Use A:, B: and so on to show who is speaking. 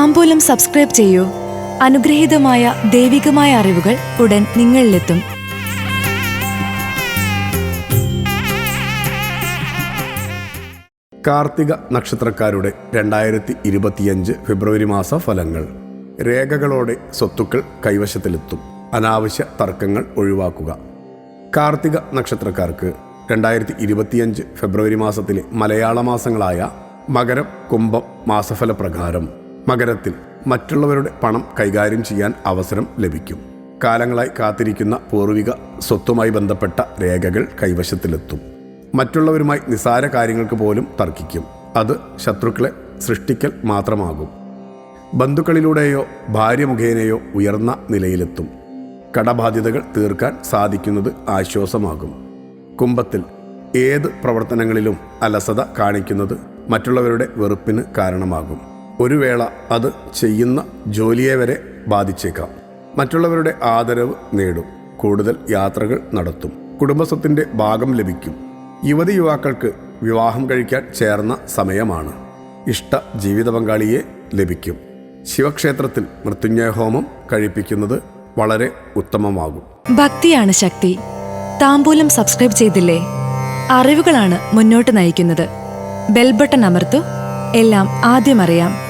A: താമ്പൂലം subscribe ചെയ്യൂ. അനുഗ്രഹീതമായ ദൈവികമായ അറിവുകൾ ഉടൻ നിങ്ങളിലെത്തും.
B: കാർത്തിക നക്ഷത്രക്കാരുടെ രണ്ടായിരത്തി ഇരുപത്തിയഞ്ച് ഫെബ്രുവരി മാസ ഫലങ്ങൾ. രേഖകളോടെ സ്വത്തുക്കൾ കൈവശത്തിലെത്തും. അനാവശ്യ തർക്കങ്ങൾ ഒഴിവാക്കുക. കാർത്തിക നക്ഷത്രക്കാർക്ക് രണ്ടായിരത്തി ഇരുപത്തിയഞ്ച് ഫെബ്രുവരി മാസത്തിലെ മലയാള മാസങ്ങളായ മകരം കുംഭം മാസഫല പ്രകാരം മകരത്തിൽ മറ്റുള്ളവരുടെ പണം കൈകാര്യം ചെയ്യാൻ അവസരം ലഭിക്കും. കാലങ്ങളായി കാത്തിരിക്കുന്ന പൂർവിക സ്വത്തുമായി ബന്ധപ്പെട്ട രേഖകൾ കൈവശത്തിലെത്തും. മറ്റുള്ളവരുമായി നിസാര കാര്യങ്ങൾക്ക് പോലും തർക്കിക്കും. അത് ശത്രുക്കളെ സൃഷ്ടിക്കൽ മാത്രമാകും. ബന്ധുക്കളിലൂടെയോ ഭാര്യ മുഖേനയോ ഉയർന്ന നിലയിലെത്തും. കടബാധ്യതകൾ തീർക്കാൻ സാധിക്കുന്നത് ആശ്വാസമാകും. കുംഭത്തിൽ ഏത് പ്രവർത്തനങ്ങളിലും അലസത കാണിക്കുന്നത് മറ്റുള്ളവരുടെ വെറുപ്പിന് കാരണമാകും. ഒരു വേള അത് ചെയ്യുന്ന ജോലിയെ വരെ ബാധിച്ചേക്കാം. മറ്റുള്ളവരുടെ ആദരവ് നേടും. കൂടുതൽ യാത്രകൾ നടത്തും. കുടുംബസ്വത്തിന്റെ ഭാഗം ലഭിക്കും. യുവതി യുവാക്കൾക്ക് വിവാഹം കഴിക്കാൻ ചേർന്ന സമയമാണ്. ഇഷ്ട ജീവിത പങ്കാളിയെ ലഭിക്കും. ശിവക്ഷേത്രത്തിൽ മൃത്യുഞ്ജയ ഹോമം കഴിപ്പിക്കുന്നത് വളരെ ഉത്തമമാകും.
A: ഭക്തിയാണ് ശക്തി. താമ്പൂലം സബ്സ്ക്രൈബ് ചെയ്തില്ലേ? അറിവുകളാണ് മുന്നോട്ട് നയിക്കുന്നത്. ബെൽബട്ടൺ അമർത്തു. എല്ലാം ആദ്യം അറിയാം.